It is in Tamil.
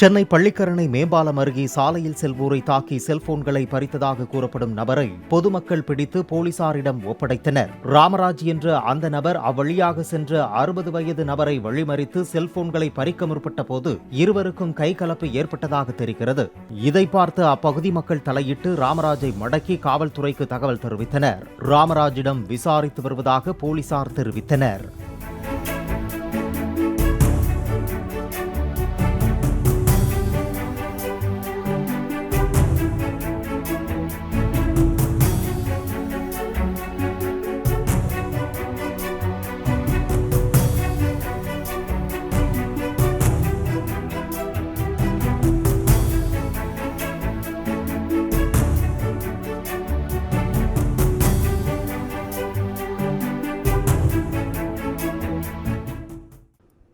சென்னை பள்ளிக்கரணை மேம்பாலம் அருகே சாலையில் செல்வோரை தாக்கி செல்போன்களை பறித்ததாக கூறப்படும் நபரை பொதுமக்கள் பிடித்து போலீசாரிடம் ஒப்படைத்தனர். ராமராஜ் என்ற அந்த நபர் அவ்வழியாக சென்ற அறுபது வயது நபரை வழிமறித்து செல்போன்களை பறிக்க முற்பட்ட போது இருவருக்கும் கைகலப்பு ஏற்பட்டதாக தெரிகிறது. இதை பார்த்து அப்பகுதி மக்கள் தலையிட்டு ராமராஜை மடக்கி காவல்துறைக்கு தகவல் தெரிவித்தனர். ராமராஜிடம் விசாரித்து வருவதாக போலீசார் தெரிவித்தனர்.